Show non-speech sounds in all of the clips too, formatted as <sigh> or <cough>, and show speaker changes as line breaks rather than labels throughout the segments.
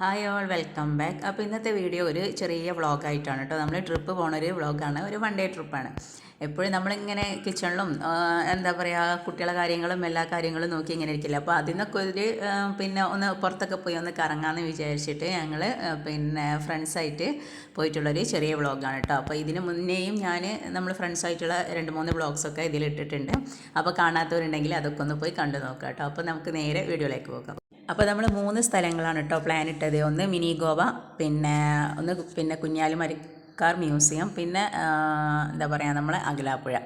Hi all welcome back അപ്പോൾ ഇന്നത്തെ video ഒരു ചെറിയ വ്ളോഗായിട്ടാണ് കേട്ടോ നമ്മൾ ട്രിപ്പ് പോണൊരു വ്ളോഗാണ് ഒരു വൺ ഡേ ട്രിപ്പാണ് എപ്പോഴും നമ്മളിങ്ങനെ കിച്ചണിലും എന്താ പറയുക കുട്ടികളെ കാര്യങ്ങളും എല്ലാ കാര്യങ്ങളും നോക്കി ഇങ്ങനെ ഇരിക്കില്ല? അപ്പോൾ അതിൽ നിന്നൊക്കെ ഒരു പിന്നെ ഒന്ന് പുറത്തൊക്കെ പോയി ഒന്ന് കറങ്ങാമെന്ന് വിചാരിച്ചിട്ട് ഞങ്ങൾ പിന്നെ ഫ്രണ്ട്സായിട്ട് പോയിട്ടുള്ളൊരു ചെറിയ വ്ളോഗാണ് കേട്ടോ അപ്പോൾ ഇതിന് മുന്നേയും ഞാൻ നമ്മൾ ഫ്രണ്ട്സായിട്ടുള്ള രണ്ട് മൂന്ന് വ്ളോഗ്സൊക്കെ ഇതിലിട്ടിട്ടുണ്ട്. അപ്പോൾ കാണാത്തവരുണ്ടെങ്കിൽ അതൊക്കെ ഒന്ന് പോയി കണ്ടു നോക്കാം കേട്ടോ അപ്പോൾ നമുക്ക് നേരെ വീഡിയോയിലേക്ക് പോകാം. അപ്പോൾ നമ്മൾ മൂന്ന് സ്ഥലങ്ങളാണ് കേട്ടോ പ്ലാൻ ഇട്ടത്. ഒന്ന് മിനി ഗോവ പിന്നെ ഒന്ന് പിന്നെ കുഞ്ഞാലിമരക്കാർ മ്യൂസിയം പിന്നെ എന്താ പറയുക നമ്മളെ അഖിലാപ്പുഴ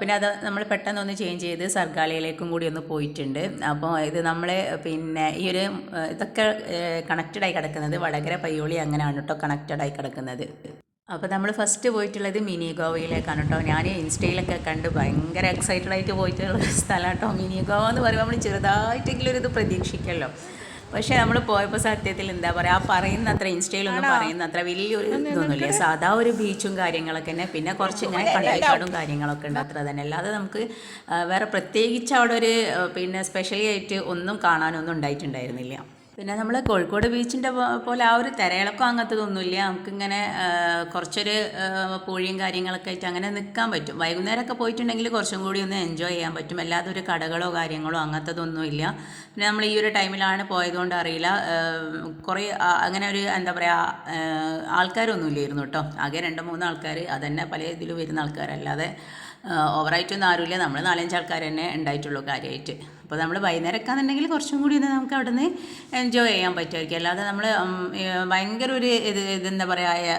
പിന്നെ അത് നമ്മൾ പെട്ടെന്ന് ഒന്ന് ചേഞ്ച് ചെയ്ത് സർഗാലയിലേക്കും കൂടി ഒന്ന് പോയിട്ടുണ്ട്. അപ്പോൾ ഇത് നമ്മൾ പിന്നെ ഈ ഒരു ഇതൊക്കെ കണക്റ്റഡായി കിടക്കുന്നത് വടകര പയ്യോളി അങ്ങനെയാണ് കേട്ടോ കണക്റ്റഡായി കിടക്കുന്നത്. അപ്പോൾ നമ്മൾ ഫസ്റ്റ് പോയിട്ടുള്ളത് മിനി ഗോവയിലേക്കാണ് കേട്ടോ ഞാൻ ഇൻസ്റ്റയിലൊക്കെ കണ്ട് ഭയങ്കര എക്സൈറ്റഡ് ആയിട്ട് പോയിട്ടുള്ള സ്ഥലമാണ് സ്ഥലം കേട്ടോ മിനി ഗോവ എന്ന് പറയുമ്പോൾ നമ്മൾ ചെറുതായിട്ടെങ്കിലും ഒരു ഇത് പ്രതീക്ഷിക്കല്ലോ. പക്ഷേ നമ്മൾ പോയപ്പോൾ സത്യത്തിൽ എന്താ പറയുക ആ പറയുന്ന അത്ര ഇൻസ്റ്റയിലൊന്നും പറയുന്ന അത്ര വലിയൊരു ഇതൊന്നുമില്ല സാധാ ഒരു ബീച്ചും കാര്യങ്ങളൊക്കെ തന്നെ. പിന്നെ കുറച്ച് ഇങ്ങനെ കടലിക്കാടും കാര്യങ്ങളൊക്കെ ഉണ്ട് അത്ര തന്നെ. അല്ലാതെ നമുക്ക് വേറെ പ്രത്യേകിച്ച് അവിടെ ഒരു പിന്നെ സ്പെഷ്യലി ആയിട്ട് ഒന്നും കാണാനൊന്നും ഉണ്ടായിട്ടുണ്ടായിരുന്നില്ല. പിന്നെ നമ്മൾ കോഴിക്കോട് ബീച്ചിന്റെ പോലെ ആ ഒരു തിരയിളക്കം അങ്ങനത്തതൊന്നുമില്ല. നമുക്കിങ്ങനെ കുറച്ചൊരു പൂഴിയും കാര്യങ്ങളൊക്കെ ആയിട്ട് അങ്ങനെ നിൽക്കാൻ പറ്റും. വൈകുന്നേരമൊക്കെ പോയിട്ടുണ്ടെങ്കിൽ കുറച്ചും കൂടി ഒന്ന് എൻജോയ് ചെയ്യാൻ പറ്റും. അല്ലാതെ ഒരു കടകളോ കാര്യങ്ങളോ അങ്ങനത്തതൊന്നുമില്ല. പിന്നെ നമ്മൾ ഈ ഒരു ടൈമിലാണ് പോയതുകൊണ്ട് അറിയില്ല. കുറേ അങ്ങനെ ഒരു എന്താ പറയുക ആൾക്കാരൊന്നും ഇല്ലായിരുന്നു കേട്ടോ. ആകെ രണ്ട് മൂന്ന് ആൾക്കാർ അതന്നെ പല ഇതിൽ വരുന്ന ആൾക്കാരല്ലാതെ ഓവറായിട്ടൊന്നും ആരുമില്ല. നമ്മൾ നാലഞ്ച് ആൾക്കാർ തന്നെ ഉണ്ടായിട്ടുള്ളൂ കാര്യമായിട്ട് അപ്പോൾ നമ്മൾ വൈകുന്നേരമൊക്കെയാണെന്നുണ്ടെങ്കിൽ കുറച്ചും കൂടി ഒന്ന് നമുക്ക് അവിടെ നിന്ന് എൻജോയ് ചെയ്യാൻ പറ്റുമായിരിക്കും. അല്ലാതെ നമ്മൾ ഭയങ്കര ഒരു ഇത് ഇതെന്താ പറയുക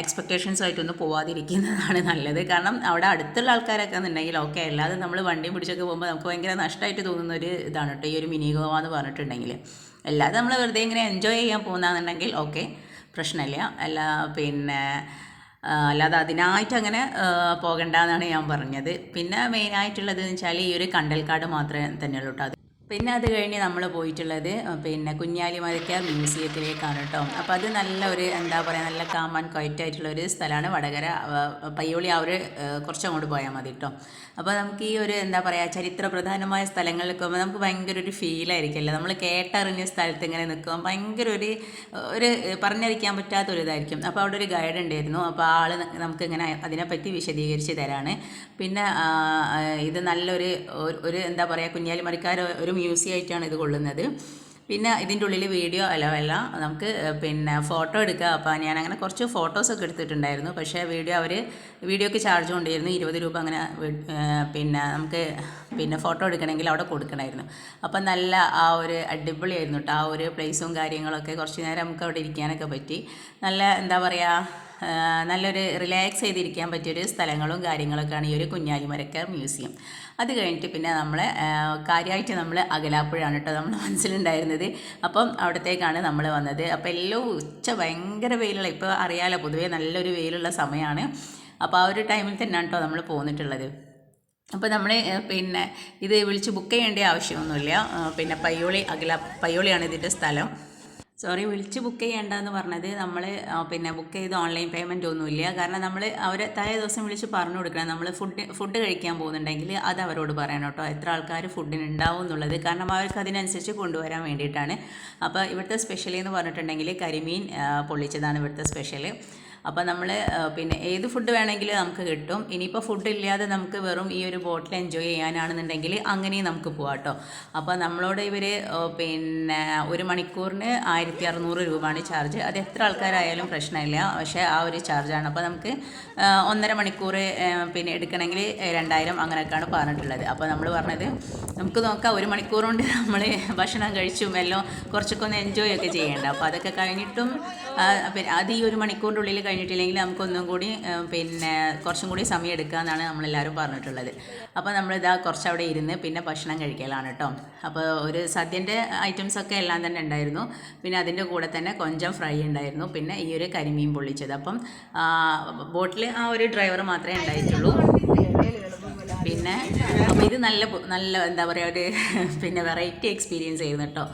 എക്സ്പെക്റ്റേഷൻസ് ആയിട്ടൊന്നും പോവാതിരിക്കുന്നതാണ് നല്ലത്. കാരണം അവിടെ അടുത്തുള്ള ആൾക്കാരൊക്കെ എന്നുണ്ടെങ്കിൽ ഓക്കെ അല്ലാതെ നമ്മൾ വണ്ടിയും പിടിച്ചൊക്കെ പോകുമ്പോൾ നമുക്ക് ഭയങ്കര നഷ്ടമായിട്ട് തോന്നുന്ന ഒരു ഇതാണ് കേട്ടോ ഈ ഒരു മിനി ഗോവ എന്ന് പറഞ്ഞിട്ടുണ്ടെങ്കിൽ. അല്ലാതെ നമ്മൾ വെറുതെ ഇങ്ങനെ എൻജോയ് ചെയ്യാൻ പോകുന്നതെന്നുണ്ടെങ്കിൽ ഓക്കെ പ്രശ്നമില്ല. അല്ല പിന്നെ അല്ലാതെ അതിനായിട്ട് അങ്ങനെ പോകണ്ടെന്നാണ് ഞാൻ പറഞ്ഞത്. പിന്നെ മെയിനായിട്ടുള്ളത് എന്ന് വെച്ചാൽ ഈ ഒരു കണ്ടൽക്കാട് മാത്രമേ തന്നെയുള്ളൂ കേട്ടോ പിന്നെ അത് കഴിഞ്ഞ് നമ്മൾ പോയിട്ടുള്ളത് പിന്നെ കുഞ്ഞാലിമരക്കാർ മ്യൂസിയത്തിലേക്കാണ് കേട്ടോ അപ്പോൾ അത് നല്ല ഒരു എന്താ പറയുക നല്ല കാമാൻ ക്വയറ്റായിട്ടുള്ള ഒരു സ്ഥലമാണ് വടകര. പയ്യോളി ആ ഒരു കുറച്ചങ്ങോട്ട് പോയാൽ മതി കേട്ടോ അപ്പോൾ നമുക്ക് ഈ ഒരു എന്താ പറയുക ചരിത്ര പ്രധാനമായ സ്ഥലങ്ങളിൽ പോകുമ്പോൾ നമുക്ക് ഭയങ്കര ഒരു ഫീലായിരിക്കുമല്ലോ നമ്മൾ കേട്ടറിഞ്ഞ സ്ഥലത്ത് ഇങ്ങനെ നിൽക്കുമ്പോൾ ഭയങ്കര ഒരു ഒരു പറഞ്ഞറിയിക്കാൻ പറ്റാത്ത ഒരു ഇതായിരിക്കും. അപ്പോൾ അവിടെ ഒരു ഗൈഡ് ഉണ്ടായിരുന്നു. അപ്പോൾ ആൾ നമുക്ക് ഇങ്ങനെ അതിനെപ്പറ്റി വിശദീകരിച്ച് തരാണ്. പിന്നെ ഇത് നല്ലൊരു ഒരു എന്താ പറയുക കുഞ്ഞാലിമറിക്കാർ ഒരു മ്യൂസിയം ആയിട്ടാണ് ഇത് കൊള്ളുന്നത്. പിന്നെ ഇതിന്റെ ഉള്ളിൽ വീഡിയോ അല്ല അല്ല നമുക്ക് പിന്നെ ഫോട്ടോ എടുക്കുക അപ്പോൾ ഞാൻ അങ്ങനെ കുറച്ച് ഫോട്ടോസൊക്കെ എടുത്തിട്ടുണ്ടായിരുന്നു. പക്ഷേ വീഡിയോ അവർ വീഡിയോക്ക് ചാർജ് കൊണ്ടിരുന്നു ഇരുപത് രൂപ അങ്ങനെ പിന്നെ നമുക്ക് പിന്നെ ഫോട്ടോ എടുക്കണമെങ്കിൽ അവിടെ കൊടുക്കണമായിരുന്നു. അപ്പം നല്ല ആ ഒരു അടിപൊളിയായിരുന്നു കേട്ടോ ആ ഒരു പ്ലേസും കാര്യങ്ങളൊക്കെ കുറച്ച് നേരം നമുക്ക് അവിടെ ഇരിക്കാനൊക്കെ പറ്റി. നല്ല എന്താ പറയുക നല്ലൊരു റിലാക്സ് ചെയ്തിരിക്കാൻ പറ്റിയൊരു സ്ഥലങ്ങളും കാര്യങ്ങളൊക്കെയാണ് ഈ ഒരു കുഞ്ഞാലിമരക്കർ മ്യൂസിയം. അത് കഴിഞ്ഞിട്ട് പിന്നെ നമ്മൾ കാര്യമായിട്ട് നമ്മൾ അകലാപ്പുഴയാണ് കേട്ടോ നമ്മുടെ മനസ്സിലുണ്ടായിരുന്നത്. അപ്പം അവിടത്തേക്കാണ് നമ്മൾ വന്നത്. അപ്പോൾ എല്ലാം ഉച്ച ഭയങ്കര വെയിലുള്ള ഇപ്പോൾ അറിയാലോ പൊതുവേ നല്ലൊരു വെയിലുള്ള സമയമാണ്. അപ്പോൾ ആ ഒരു ടൈമിൽ തന്നെയാണ് കേട്ടോ നമ്മൾ പോന്നിട്ടുള്ളത്. അപ്പോൾ നമ്മൾ പിന്നെ ഇത് വിളിച്ച് ബുക്ക് ചെയ്യേണ്ട ആവശ്യമൊന്നുമില്ല. പിന്നെ പയ്യോളി അകല പയ്യോളിയാണ് ഇതിന്റെ സ്ഥലം. സോറി വിളിച്ച് ബുക്ക് ചെയ്യേണ്ടെന്ന് പറഞ്ഞത് നമ്മൾ പിന്നെ ബുക്ക് ചെയ്ത് ഓൺലൈൻ പേയ്മെന്റ് ഒന്നുമില്ല. കാരണം നമ്മൾ അവരെ തലേ ദിവസം വിളിച്ച് പറഞ്ഞു കൊടുക്കണം. നമ്മൾ ഫുഡ് ഫുഡ് കഴിക്കാൻ പോകുന്നുണ്ടെങ്കിൽ അത് അവരോട് പറയണം കേട്ടോ. എത്ര ആൾക്കാർ ഫുഡിന് ഉണ്ടാവും എന്നുള്ളത്. കാരണം അവർക്ക് അതിനനുസരിച്ച് കൊണ്ടുവരാൻ വേണ്ടിയിട്ടാണ്. അപ്പോൾ ഇവിടുത്തെ സ്പെഷ്യൽ എന്ന് പറഞ്ഞിട്ടുണ്ടെങ്കിൽ കരിമീൻ പൊള്ളിച്ചതാണ് ഇവിടുത്തെ സ്പെഷ്യൽ അപ്പോൾ നമ്മൾ പിന്നെ ഏത് ഫുഡ് വേണമെങ്കിലും നമുക്ക് കിട്ടും. ഇനിയിപ്പോൾ ഫുഡ് ഇല്ലാതെ നമുക്ക് വെറും ഈ ഒരു ബോട്ടിൽ എൻജോയ് ചെയ്യാനാണെന്നുണ്ടെങ്കിൽ അങ്ങനെയും നമുക്ക് പോകാം കേട്ടോ. അപ്പോൾ നമ്മളോട് ഇവർ പിന്നെ ഒരു മണിക്കൂറിന് ആയിരത്തി അറുന്നൂറ് രൂപയാണ് ചാർജ് അത് എത്ര ആൾക്കാരായാലും പ്രശ്നമില്ല. പക്ഷേ ആ ഒരു ചാർജാണ് അപ്പോൾ നമുക്ക് ഒന്നര മണിക്കൂർ പിന്നെ എടുക്കണമെങ്കിൽ രണ്ടായിരം അങ്ങനെയൊക്കെയാണ് പറഞ്ഞിട്ടുള്ളത്. അപ്പോൾ നമ്മൾ പറഞ്ഞത് നമുക്ക് നോക്കാം ഒരു മണിക്കൂർ കൊണ്ട് നമ്മൾ ഭക്ഷണം കഴിച്ചും എല്ലാം കുറച്ചൊക്കെ ഒന്ന് എൻജോയ് ഒക്കെ ചെയ്യേണ്ട. അപ്പോൾ അതൊക്കെ കഴിഞ്ഞിട്ടും പിന്നെ അത് ഈ ഒരു മണിക്കൂറിന്റെ ഉള്ളിൽ കഴിഞ്ഞിട്ടില്ലെങ്കിൽ നമുക്കൊന്നും കൂടി പിന്നെ കുറച്ചും കൂടി സമയം എടുക്കാമെന്നാണ് നമ്മളെല്ലാവരും പറഞ്ഞിട്ടുള്ളത്. അപ്പോൾ നമ്മളിതാ കുറച്ച് അവിടെ ഇരുന്ന് പിന്നെ ഭക്ഷണം കഴിക്കലാണ് കേട്ടോ അപ്പോൾ ഒരു സദ്യന്റെ ഐറ്റംസൊക്കെ എല്ലാം തന്നെ ഉണ്ടായിരുന്നു. പിന്നെ അതിന്റെ കൂടെ തന്നെ കൊഞ്ചം ഫ്രൈ ഉണ്ടായിരുന്നു. പിന്നെ ഈ ഒരു കരിമീൻ പൊള്ളിച്ചത്. അപ്പം ബോട്ടിൽ ആ ഒരു ഡ്രൈവർ മാത്രമേ ഉണ്ടായിട്ടുള്ളൂ. പിന്നെ അപ്പോൾ ഇത് നല്ല നല്ല എന്താ പറയുക ഒരു <laughs> പിന്നെ വെറൈറ്റി എക്സ്പീരിയൻസ് ആയിരുന്നു കേട്ടോ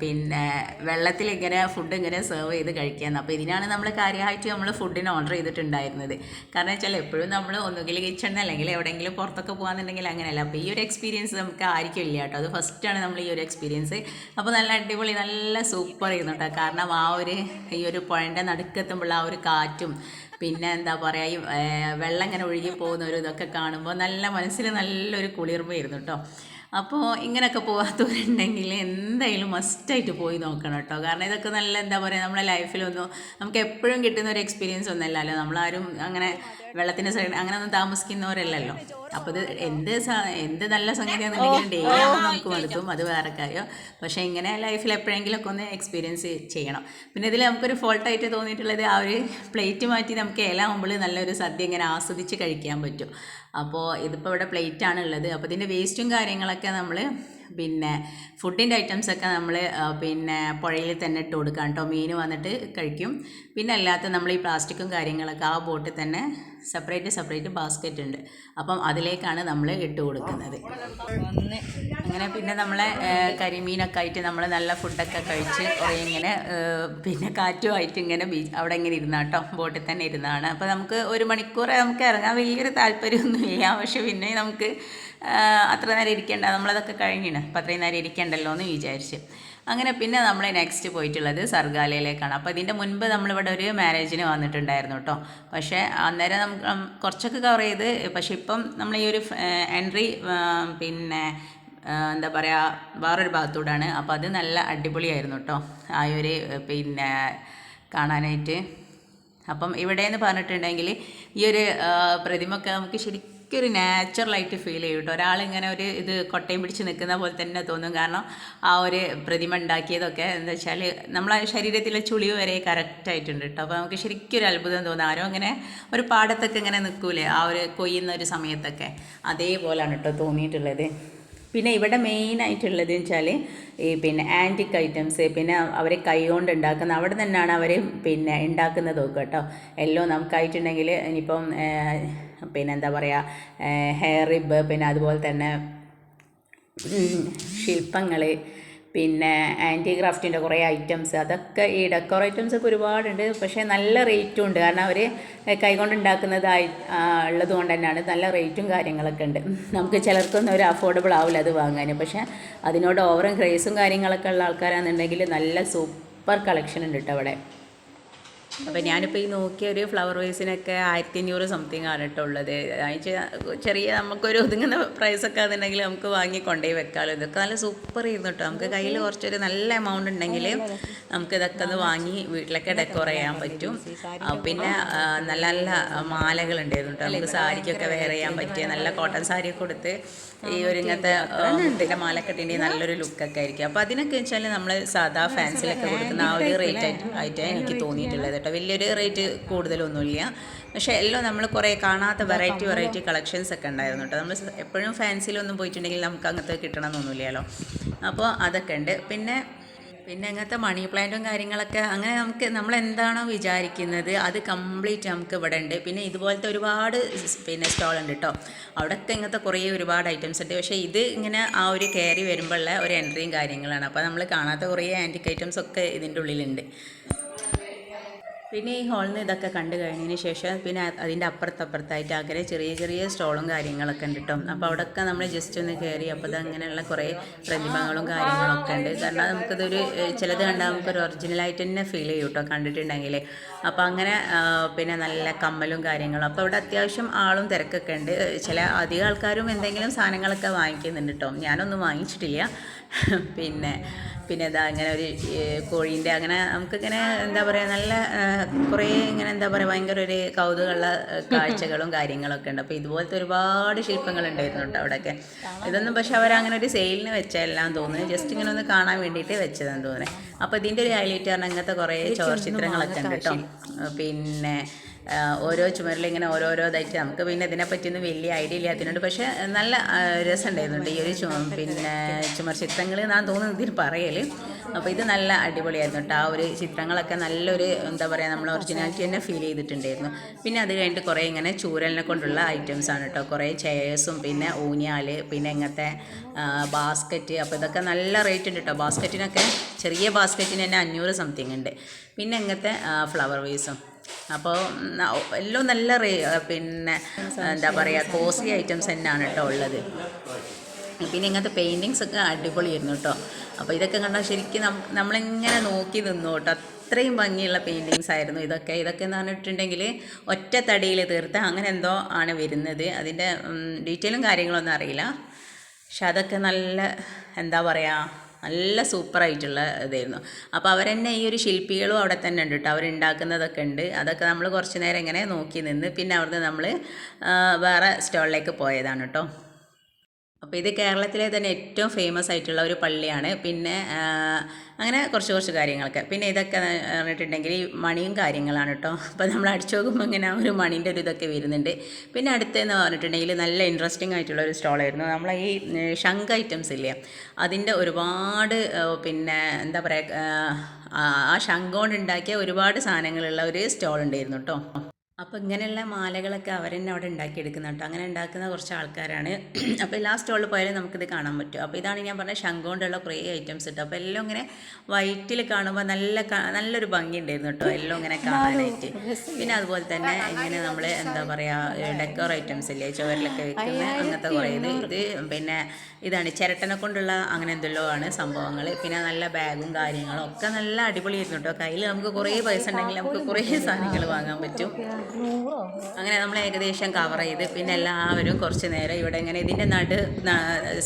പിന്നെ വെള്ളത്തിൽ ഇങ്ങനെ ഫുഡ് ഇങ്ങനെ സെർവ് ചെയ്ത് കഴിക്കാൻ അപ്പോൾ ഇതിനാണ് നമ്മൾ കാര്യമായിട്ട് നമ്മൾ ഫുഡിന് ഓർഡർ ചെയ്തിട്ടുണ്ടായിരുന്നത്. കാരണം വെച്ചാൽ എപ്പോഴും നമ്മൾ ഒന്നുകിൽ കിച്ചണിൽ അല്ലെങ്കിൽ എവിടെയെങ്കിലും പുറത്തൊക്കെ പോകാന്നുണ്ടെങ്കിൽ അങ്ങനെയല്ല. അപ്പോൾ ഈ ഒരു എക്സ്പീരിയൻസ് നമുക്ക് ആയിരിക്കും ഇല്ല കേട്ടോ അത് ഫസ്റ്റാണ് നമ്മൾ ഈ ഒരു എക്സ്പീരിയൻസ് അപ്പോൾ നല്ല അടിപൊളി നല്ല സൂപ്പർ ചെയ്യുന്നു കേട്ടോ കാരണം ആ ഒരു ഈ ഒരു പുഴന്റെ നടുക്കെത്തുമ്പോൾ ആ ഒരു കാറ്റും പിന്നെ എന്താ പറയുക ഈ വെള്ളം ഇങ്ങനെ ഒഴുകി പോകുന്ന ഒരു ഇതൊക്കെ കാണുമ്പോൾ നല്ല മനസ്സിൽ നല്ലൊരു കുളിർമയായിരുന്നു കേട്ടോ അപ്പോൾ ഇങ്ങനെയൊക്കെ പോകാത്തവരുണ്ടെങ്കിൽ എന്തായാലും മസ്റ്റായിട്ട് പോയി നോക്കണം കേട്ടോ കാരണം ഇതൊക്കെ നല്ല എന്താ പറയുക നമ്മുടെ ലൈഫിലൊന്നും നമുക്ക് എപ്പോഴും കിട്ടുന്ന ഒരു എക്സ്പീരിയൻസ് ഒന്നല്ലല്ലോ നമ്മളാരും അങ്ങനെ വെള്ളത്തിന്റെ സൈഡ് അങ്ങനെ ഒന്നും താമസിക്കുന്നവരല്ലല്ലോ. അപ്പോൾ ഇത് എന്ത് എന്ത് നല്ല സംഗതിയാണെന്നുണ്ടെങ്കിലും ഡെയിലി ആകുമ്പോൾ നമുക്ക് മടുത്തും അത് വേറെ കാര്യം. പക്ഷേ ഇങ്ങനെ ലൈഫിൽ എപ്പോഴെങ്കിലും ഒക്കെ ഒന്ന് എക്സ്പീരിയൻസ് ചെയ്യണം. പിന്നെ ഇതിൽ നമുക്കൊരു ഫോൾട്ടായിട്ട് തോന്നിയിട്ടുള്ളത് ആ ഒരു പ്ലേറ്റ് മാറ്റി നമുക്ക് ഇല നല്ലൊരു സദ്യ ഇങ്ങനെ ആസ്വദിച്ച് കഴിക്കാൻ പറ്റും. അപ്പോൾ ഇതിപ്പോൾ ഇവിടെ പ്ലേറ്റ് ആണ് ഉള്ളത് അപ്പോൾ ഇതിന്റെ വേസ്റ്റും കാര്യങ്ങളൊക്കെ നമ്മൾ പിന്നെ ഫുഡിന്റെ ഐറ്റംസൊക്കെ നമ്മൾ പിന്നെ പുഴയിൽ തന്നെ ഇട്ട് കൊടുക്കാം കേട്ടോ. മീൻ വന്നിട്ട് കഴിക്കും. പിന്നെ അല്ലാത്ത നമ്മൾ ഈ പ്ലാസ്റ്റിക്കും കാര്യങ്ങളൊക്കെ ആ ബോട്ടിൽ തന്നെ സെപ്പറേറ്റ് സെപ്പറേറ്റ് ബാസ്ക്കറ്റ് ഉണ്ട്. അപ്പം അതിലേക്കാണ് നമ്മൾ ഇട്ട് കൊടുക്കുന്നത്. അങ്ങനെ പിന്നെ നമ്മളെ കരിമീനൊക്കെ ആയിട്ട് നമ്മൾ നല്ല ഫുഡൊക്കെ കഴിച്ച് കുറേ ഇങ്ങനെ പിന്നെ കാറ്റുമായിട്ട് ഇങ്ങനെ ബീച്ച് അവിടെ ഇങ്ങനെ ഇരുന്നാട്ടോ ബോട്ടിൽ തന്നെ ഇരുന്നാണ്. അപ്പോൾ നമുക്ക് ഒരു മണിക്കൂർ നമുക്ക് ഇറങ്ങാൻ വലിയൊരു താല്പര്യമൊന്നുമില്ല. പക്ഷെ പിന്നെ നമുക്ക് അത്ര നേരം ഇരിക്കേണ്ട നമ്മളതൊക്കെ കഴിഞ്ഞിണ്. അപ്പം അത്രയും നേരം ഇരിക്കണ്ടല്ലോ എന്ന് വിചാരിച്ച്. അങ്ങനെ പിന്നെ നമ്മൾ നെക്സ്റ്റ് പോയിട്ടുള്ളത് സർഗാലയിലേക്കാണ്. അപ്പോൾ ഇതിന്റെ മുൻപ് നമ്മളിവിടെ ഒരു മാരേജിന് വന്നിട്ടുണ്ടായിരുന്നു കേട്ടോ പക്ഷേ അന്നേരം നമുക്ക് കുറച്ചൊക്കെ കവർ ചെയ്ത് പക്ഷേ ഇപ്പം നമ്മൾ ഈ ഒരു എൻട്രി പിന്നെ എന്താ പറയുക വേറൊരു ഭാഗത്തൂടാണ്. അപ്പോൾ അത് നല്ല അടിപൊളിയായിരുന്നു കേട്ടോ ആ ഒരു പിന്നെ കാണാനായിട്ട്. അപ്പം ഇവിടെയെന്ന് പറഞ്ഞിട്ടുണ്ടെങ്കിൽ ഈ ഒരു പ്രതിമൊക്കെ നമുക്ക് ശരിക്കും ഒരു നാച്ചുറലായിട്ട് ഫീൽ ചെയ്യും കേട്ടോ ഒരാളിങ്ങനെ ഒരു ഇത് കൊട്ടയും പിടിച്ച് നിൽക്കുന്ന പോലെ തന്നെ തോന്നും. കാരണം ആ ഒരു പ്രതിമ ഉണ്ടാക്കിയതൊക്കെ എന്താ വെച്ചാൽ നമ്മളെ ശരീരത്തിലെ ചുളിവ് വരെ കറക്റ്റായിട്ടുണ്ട് കേട്ടോ അപ്പോൾ നമുക്ക് ശരിക്കും ഒരു അത്ഭുതം തോന്നും. ആരും അങ്ങനെ ഒരു പാടത്തൊക്കെ ഇങ്ങനെ നിൽക്കൂലേ? ആ ഒരു കൊയ്യുന്ന ഒരു സമയത്തൊക്കെ. അതേപോലെയാണ് കേട്ടോ തോന്നിയിട്ടുള്ളത്. പിന്നെ ഇവിടെ മെയിൻ ആയിട്ടുള്ളത് വെച്ചാൽ ഈ പിന്നെ ആന്റിക് ഐറ്റംസ് പിന്നെ അവരെ കൈ കൊണ്ട് ഉണ്ടാക്കുന്ന അവിടെ തന്നെയാണ് അവർ പിന്നെ ഉണ്ടാക്കുന്നത് നോക്കുക കേട്ടോ. എല്ലാം നമുക്കായിട്ടുണ്ടെങ്കിൽ ഇനിയിപ്പം പിന്നെ എന്താ പറയുക ഹെയർ റിബ് പിന്നെ അതുപോലെ തന്നെ ശില്പങ്ങൾ പിന്നെ ആന്റി ക്രാഫ്റ്റിന്റെ കുറേ ഐറ്റംസ് അതൊക്കെ ഈ ഡെക്കോർ ഐറ്റംസ് ഒക്കെ ഒരുപാടുണ്ട്. പക്ഷേ നല്ല റേറ്റും ഉണ്ട്. കാരണം അവർ കൈകൊണ്ട് ഉണ്ടാക്കുന്നതായി ഉള്ളത് കൊണ്ട് തന്നെയാണ് നല്ല റേറ്റും കാര്യങ്ങളൊക്കെ ഉണ്ട്. നമുക്ക് ചിലർക്കൊന്നും ഒരു അഫോർഡബിൾ ആവില്ല അത് വാങ്ങാൻ. പക്ഷേ അതിനോട് ഓവറും ക്രേസും കാര്യങ്ങളൊക്കെ ഉള്ള ആൾക്കാരാണെന്നുണ്ടെങ്കിൽ നല്ല സൂപ്പർ കളക്ഷൻ ഉണ്ട് കേട്ടോ അവിടെ. അപ്പോൾ ഞാനിപ്പോൾ ഈ നോക്കിയ ഒരു ഫ്ലവർ വേസിനൊക്കെ ആയിരത്തി അഞ്ഞൂറ് സംതിങ് ആണ് കേട്ടോ ഉള്ളത്. ചെറിയ നമുക്കൊരു ഒതുങ്ങുന്ന പ്രൈസൊക്കെ അതുണ്ടെങ്കിൽ നമുക്ക് വാങ്ങി കൊണ്ടുപോയി വെക്കാമല്ലോ ഇതൊക്കെ നല്ല സൂപ്പർ ആയിരുന്നു കേട്ടോ നമുക്ക് കയ്യിൽ കുറച്ചൊരു നല്ല എമൗണ്ട് ഉണ്ടെങ്കിൽ നമുക്ക് ഇതൊക്കെ ഒന്ന് വാങ്ങി വീട്ടിലൊക്കെ ഡെക്കോർ ചെയ്യാൻ പറ്റും. പിന്നെ നല്ല നല്ല മാലകൾ ഉണ്ടായിരുന്നു കേട്ടോ നമുക്ക് സാരിക്കൊക്കെ വെയർ ചെയ്യാൻ പറ്റിയ നല്ല കോട്ടൺ സാരി കൊടുത്ത് ഈ ഒരു ഇങ്ങനത്തെ മുട്ടിന്റെ മാലക്കെട്ടിന്റെ നല്ലൊരു ലുക്കൊക്കെ ആയിരിക്കും. അപ്പോൾ അതിനൊക്കെ വെച്ചാൽ നമ്മൾ സാധാ ഫാൻസിലൊക്കെ കൊടുക്കുന്ന ആ ഒരു റേറ്റ് ആയിട്ട് ആയിട്ടാണ് എനിക്ക് തോന്നിയിട്ടുള്ളത് കേട്ടോ. വലിയൊരു റേറ്റ് കൂടുതലൊന്നുമില്ല. പക്ഷേ എല്ലാം നമ്മൾ കുറേ കാണാത്ത വെറൈറ്റി വെറൈറ്റി കളക്ഷൻസ് ഒക്കെ ഉണ്ടായിരുന്നു കേട്ടോ. നമ്മൾ എപ്പോഴും ഫാൻസിലൊന്നും പോയിട്ടുണ്ടെങ്കിൽ നമുക്ക് അങ്ങനത്തെ കിട്ടണമെന്നൊന്നുമില്ലല്ലോ അപ്പോൾ അതൊക്കെ ഉണ്ട്. പിന്നെ പിന്നെ അങ്ങനത്തെ മണി പ്ലാന്റും കാര്യങ്ങളൊക്കെ അങ്ങനെ നമുക്ക് നമ്മൾ എന്താണോ വിചാരിക്കുന്നത് അത് കംപ്ലീറ്റ് നമുക്ക് ഇവിടെ ഉണ്ട്. പിന്നെ ഇതുപോലത്തെ ഒരുപാട് പിന്നെ സ്റ്റോൾ ഉണ്ട് കേട്ടോ. അവിടെയൊക്കെ ഇങ്ങനത്തെ കുറേ ഒരുപാട് ഐറ്റംസ് ഉണ്ട്. പക്ഷേ ഇത് ഇങ്ങനെ ആ ഒരു കയറി വരുമ്പോഴുള്ള ഒരു എൻട്രിയും കാര്യങ്ങളാണ്. അപ്പോൾ നമ്മൾ കാണാത്ത കുറേ ആന്റിക് ഐറ്റംസ് ഒക്കെ ഇതിന്റെ ഉള്ളിലുണ്ട്. പിന്നെ ഈ ഹാളിൽ നിന്ന് ഇതൊക്കെ കണ്ടു കഴിഞ്ഞതിന് ശേഷം പിന്നെ അതിന്റെ അപ്പുറത്തപ്പുറത്തായിട്ട് അങ്ങനെ ചെറിയ ചെറിയ സ്റ്റോളും കാര്യങ്ങളൊക്കെ ഉണ്ട് കേട്ടോ. അപ്പോൾ അവിടെയൊക്കെ നമ്മൾ ജസ്റ്റ് ഒന്ന് കയറി അപ്പോൾ അത് അങ്ങനെയുള്ള കുറേ പ്രതിമകളും കാര്യങ്ങളൊക്കെ ഉണ്ട്. കാരണം നമുക്കതൊരു ചിലത് കണ്ടാൽ നമുക്കൊരു ഒറിജിനലായിട്ട് തന്നെ ഫീൽ ചെയ്യും കേട്ടോ കണ്ടിട്ടുണ്ടെങ്കിൽ അപ്പോൾ അങ്ങനെ പിന്നെ നല്ല കമ്മലും കാര്യങ്ങളും. അപ്പോൾ അവിടെ അത്യാവശ്യം ആളും തിരക്കൊക്കെ ഉണ്ട്. ചില അധികം ആൾക്കാരും എന്തെങ്കിലും സാധനങ്ങളൊക്കെ വാങ്ങിക്കുന്നുണ്ട് കേട്ടോ. ഞാനൊന്നും വാങ്ങിച്ചിട്ടില്ല. <laughs> പിന്നെ പിന്നെ ഇതാ അങ്ങനെ ഒരു കോഴീന്റെ അങ്ങനെ നമുക്കിങ്ങനെ എന്താ പറയുക നല്ല കുറേ ഇങ്ങനെ എന്താ പറയുക ഭയങ്കര ഒരു കൗതുകമുള്ള കാഴ്ചകളും കാര്യങ്ങളൊക്കെ ഉണ്ട്. അപ്പോൾ ഇതുപോലത്തെ ഒരുപാട് ശില്പങ്ങൾ ഉണ്ടായിരുന്നു കേട്ടോ അവിടെയൊക്കെ. ഇതൊന്നും പക്ഷെ അവരങ്ങനെ ഒരു സെയിലിന് വെച്ചതെല്ലാം തോന്നുന്നു. ജസ്റ്റ് ഇങ്ങനെ ഒന്ന് കാണാൻ വേണ്ടിയിട്ട് വെച്ചതെന്ന് തോന്നുന്നത് അപ്പോൾ ഇതിന്റെ ഒരു ഹൈലൈറ്റ് പറഞ്ഞാൽ ഇങ്ങനത്തെ കുറേ ചോർ ചിത്രങ്ങളൊക്കെ ഉണ്ട് കേട്ടോ. പിന്നെ ഓരോ ചുമരിലും ഇങ്ങനെ ഓരോരോ ഇതായിട്ട് നമുക്ക് പിന്നെ ഇതിനെപ്പറ്റിയൊന്നും വലിയ ഐഡിയ ഇല്ലാത്തതിനോട് പക്ഷേ നല്ല രസമുണ്ടായിരുന്നുണ്ട് രസമുണ്ടായിരുന്നു ഈ ഒരു ചു പിന്നെ ചുമർ ചിത്രങ്ങൾ ഞാൻ തോന്നുന്നു ഇതിന് പറയൽ അപ്പോൾ ഇത് നല്ല അടിപൊളിയായിരുന്നു കേട്ടോ ആ ഒരു ചിത്രങ്ങളൊക്കെ നല്ലൊരു എന്താ പറയുക നമ്മൾ ഒറിജിനാലിറ്റി തന്നെ ഫീൽ ചെയ്തിട്ടുണ്ടായിരുന്നു. പിന്നെ അത് കഴിഞ്ഞിട്ട് കുറേ ഇങ്ങനെ ചൂരലിനെ കൊണ്ടുള്ള ഐറ്റംസ് ആണ് കേട്ടോ കുറേ ചെയേഴ്സും പിന്നെ ഊഞ്ഞാൽ പിന്നെ ഇങ്ങനത്തെ ബാസ്ക്കറ്റ് അപ്പോൾ ഇതൊക്കെ നല്ല റേറ്റ് ഉണ്ട് കേട്ടോ ബാസ്ക്കറ്റിനൊക്കെ ചെറിയ ബാസ്ക്കറ്റിന് തന്നെ അഞ്ഞൂറ് സംതിങ് ഉണ്ട്. പിന്നെ ഇങ്ങനത്തെ ഫ്ലവർ വേസും അപ്പോൾ എല്ലാം നല്ല റേ പിന്നെ എന്താ പറയുക കോസ്റ്റ്ലി ഐറ്റംസ് തന്നെയാണ് കേട്ടോ ഉള്ളത്. പിന്നെ ഇങ്ങനത്തെ പെയിന്റിങ്സ് ഒക്കെ അടിപൊളിയായിരുന്നു കേട്ടോ അപ്പോൾ ഇതൊക്കെ കണ്ടാൽ ശരിക്കും നമ്മളിങ്ങനെ നോക്കി നിന്നു കേട്ടോ അത്രയും ഭംഗിയുള്ള പെയിന്റിങ്സ് ആയിരുന്നു ഇതൊക്കെ. ഇതൊക്കെ എന്ന് പറഞ്ഞിട്ടുണ്ടെങ്കിൽ ഒറ്റ തടിയിൽ തീർത്ത അങ്ങനെ എന്തോ ആണ് വരുന്നത്. അതിന്റെ ഡീറ്റെയിലും കാര്യങ്ങളൊന്നും അറിയില്ല. പക്ഷെ അതൊക്കെ നല്ല എന്താ പറയുക നല്ല സൂപ്പറായിട്ടുള്ള ഇതായിരുന്നു. അപ്പോൾ അവരെന്നെ ഈ ഒരു ശില്പികളും അവിടെ തന്നെ ഉണ്ട് കേട്ടോ അവരുണ്ടാക്കുന്നതൊക്കെ ഉണ്ട്. അതൊക്കെ നമ്മൾ കുറച്ച് നേരം ഇങ്ങനെ നോക്കി നിന്ന് പിന്നെ അവിടുന്ന് നമ്മൾ വേറെ സ്റ്റോളിലേക്ക് പോയതാണ് കേട്ടോ അപ്പോൾ ഇത് കേരളത്തിലെ തന്നെ ഏറ്റവും ഫേമസ് ആയിട്ടുള്ള ഒരു പള്ളിയാണ്. പിന്നെ അങ്ങനെ കുറച്ച് കുറച്ച് കാര്യങ്ങളൊക്കെ. പിന്നെ ഇതൊക്കെ പറഞ്ഞിട്ടുണ്ടെങ്കിൽ മണിയും കാര്യങ്ങളാണ് കേട്ടോ അപ്പോൾ നമ്മൾ അടിച്ചു നോക്കുമ്പോൾ ഇങ്ങനെ ഒരു മണിന്റെ ഒരു ഇതൊക്കെ വരുന്നുണ്ട്. പിന്നെ അടുത്തെന്ന് പറഞ്ഞിട്ടുണ്ടെങ്കിൽ നല്ല ഇൻട്രസ്റ്റിംഗ് ആയിട്ടുള്ള ഒരു സ്റ്റോളായിരുന്നു നമ്മൾ ഈ ശംഖ് ഐറ്റംസ് ഇല്ലേ? അതിന്റെ ഒരുപാട് പിന്നെ എന്താ പറയുക ആ ശംഖ് കൊണ്ട് ഉണ്ടാക്കിയ ഒരുപാട് സാധനങ്ങളുള്ള ഒരു സ്റ്റോൾ ഉണ്ടായിരുന്നു കേട്ടോ അപ്പോൾ ഇങ്ങനെയുള്ള മാലകളൊക്കെ അവർ തന്നെ അവിടെ ഉണ്ടാക്കിയെടുക്കുന്ന കേട്ടോ. അങ്ങനെ ഉണ്ടാക്കുന്ന കുറച്ച് ആൾക്കാരാണ്. അപ്പോൾ എല്ലാ സ്റ്റോളിൽ പോയാലും നമുക്കിത് കാണാൻ പറ്റും. അപ്പോൾ ഇതാണ് ഞാൻ പറഞ്ഞ ശംഖ് കൊണ്ടുള്ള കുറേ ഐറ്റംസ് കിട്ടും അപ്പോൾ എല്ലാം ഇങ്ങനെ വൈറ്റിൽ കാണുമ്പോൾ നല്ല നല്ലൊരു ഭംഗി ഉണ്ടായിരുന്നു കേട്ടോ. എല്ലാം ഇങ്ങനെ കാണാനായിട്ട്. പിന്നെ അതുപോലെ തന്നെ ഇങ്ങനെ നമ്മൾ എന്താ പറയുക ഡെക്കോർ ഐറ്റംസ് ഇല്ലേ ചുവരിലൊക്കെ വെക്കുന്ന അങ്ങനത്തെ കുറേ ഇത്. പിന്നെ ഇതാണ് ചിരട്ടനെ കൊണ്ടുള്ള അങ്ങനെ എന്തെല്ലോ ആണ് സംഭവങ്ങൾ പിന്നെ നല്ല ബാഗും കാര്യങ്ങളും ഒക്കെ നല്ല അടിപൊളിയായിരുന്നു കേട്ടോ. കയ്യിൽ നമുക്ക് കുറേ പൈസ ഉണ്ടെങ്കിൽ നമുക്ക് കുറേ സാധനങ്ങൾ വാങ്ങാൻ പറ്റും. അങ്ങനെ നമ്മൾ ഏകദേശം കവർ ചെയ്ത് പിന്നെ എല്ലാവരും കുറച്ച് നേരം ഇവിടെ ഇങ്ങനെ ഇതിന്റെ നടു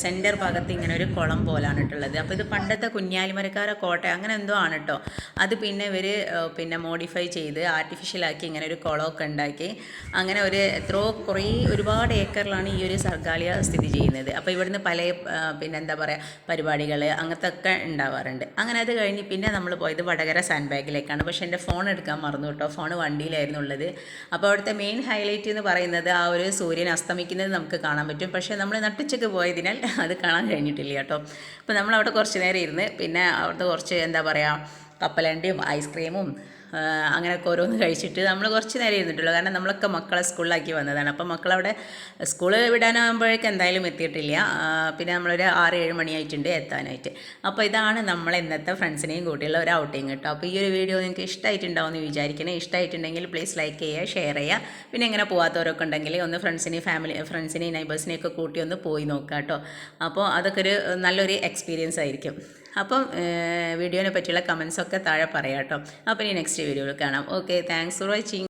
സെന്റർ ഭാഗത്ത് ഇങ്ങനെ ഒരു കുളം പോലാണ് ഇട്ടുള്ളത്. അപ്പോൾ ഇത് പണ്ടത്തെ കുഞ്ഞാലിമരക്കാരെ കോട്ട അങ്ങനെ എന്തോ ആണ് കേട്ടോ അത് പിന്നെ ഇവർ പിന്നെ മോഡിഫൈ ചെയ്ത് ആർട്ടിഫിഷ്യലാക്കി ഇങ്ങനെ ഒരു കുളമൊക്കെ ഉണ്ടാക്കി. അങ്ങനെ ഒരു എത്രയോ കുറേ ഒരുപാട് ഏക്കറിലാണ് ഈ ഒരു സർഗാലിയ സ്ഥിതി ചെയ്യുന്നത്. അപ്പോൾ ഇവിടുന്ന് പല പിന്നെ എന്താ പറയുക പരിപാടികൾ അങ്ങനത്തെ ഒക്കെ ഉണ്ടാവാറുണ്ട്. അങ്ങനെ അത് കഴിഞ്ഞ് പിന്നെ നമ്മൾ പോയത് വടകര സാൻഡ് ബാഗിലേക്കാണ് പക്ഷേ എന്റെ ഫോൺ എടുക്കാൻ മറന്നു കേട്ടോ ഫോൺ വണ്ടിയിലായിരുന്നു ഉള്ളത്. അപ്പോൾ അവിടുത്തെ മെയിൻ ഹൈലൈറ്റ് എന്ന് പറയുന്നത് ആ ഒരു സൂര്യൻ അസ്തമിക്കുന്നത് നമുക്ക് കാണാൻ പറ്റും. പക്ഷേ നമ്മൾ നട്ടിച്ചക്ക് പോയതിനാൽ അത് കാണാൻ കഴിഞ്ഞിട്ടില്ല കേട്ടോ. അപ്പോൾ നമ്മൾ അവിടെ കുറച്ച് നേരം ഇരുന്ന് പിന്നെ അവിടുത്തെ കുറച്ച് എന്താ പറയുക കപ്പലണ്ടിയും ഐസ്ക്രീമും അങ്ങനെയൊക്കെ ഓരോന്ന് കഴിച്ചിട്ട് നമ്മൾ കുറച്ച് നേരം ഇരുന്നിട്ടുള്ളൂ. കാരണം നമ്മളൊക്കെ മക്കളെ സ്കൂളിലാക്കി വന്നതാണ്. അപ്പം മക്കളവിടെ സ്കൂൾ വിടാനാകുമ്പോഴേക്കും എന്തായാലും എത്തിയിട്ടില്ല. പിന്നെ നമ്മളൊരു ആറ് ഏഴ് മണിയായിട്ടുണ്ട് എത്താനായിട്ട്. അപ്പോൾ ഇതാണ് നമ്മൾ ഇന്നത്തെ ഫ്രണ്ട്സിനെയും കൂട്ടിയുള്ള ഒരു ഔട്ടിങ് കേട്ടോ. അപ്പോൾ ഈ ഒരു വീഡിയോ നിങ്ങൾക്ക് ഇഷ്ടമായിട്ടുണ്ടാവും എന്ന് വിചാരിക്കണേ. ഇഷ്ടമായിട്ടുണ്ടെങ്കിൽ പ്ലീസ് ലൈക്ക് ചെയ്യുക ഷെയർ ചെയ്യുക. പിന്നെ ഇങ്ങനെ പോകാത്തവരൊക്കെ ഉണ്ടെങ്കിൽ ഒന്ന് ഫ്രണ്ട്സിനെയും ഫാമിലി ഫ്രണ്ട്സിനെയും നൈബേഴ്സിനെയൊക്കെ കൂട്ടി ഒന്ന് പോയി നോക്കുക കേട്ടോ. അപ്പോൾ അതൊക്കെ ഒരു നല്ലൊരു എക്സ്പീരിയൻസ് ആയിരിക്കും. അപ്പം വീഡിയോനെ പറ്റിയുള്ള കമൻസൊക്കെ താഴെ പറയാം കേട്ടോ. അപ്പോൾ ഇനി നെക്സ്റ്റ് വീഡിയോയിൽ കാണാം. Okay thanks for watching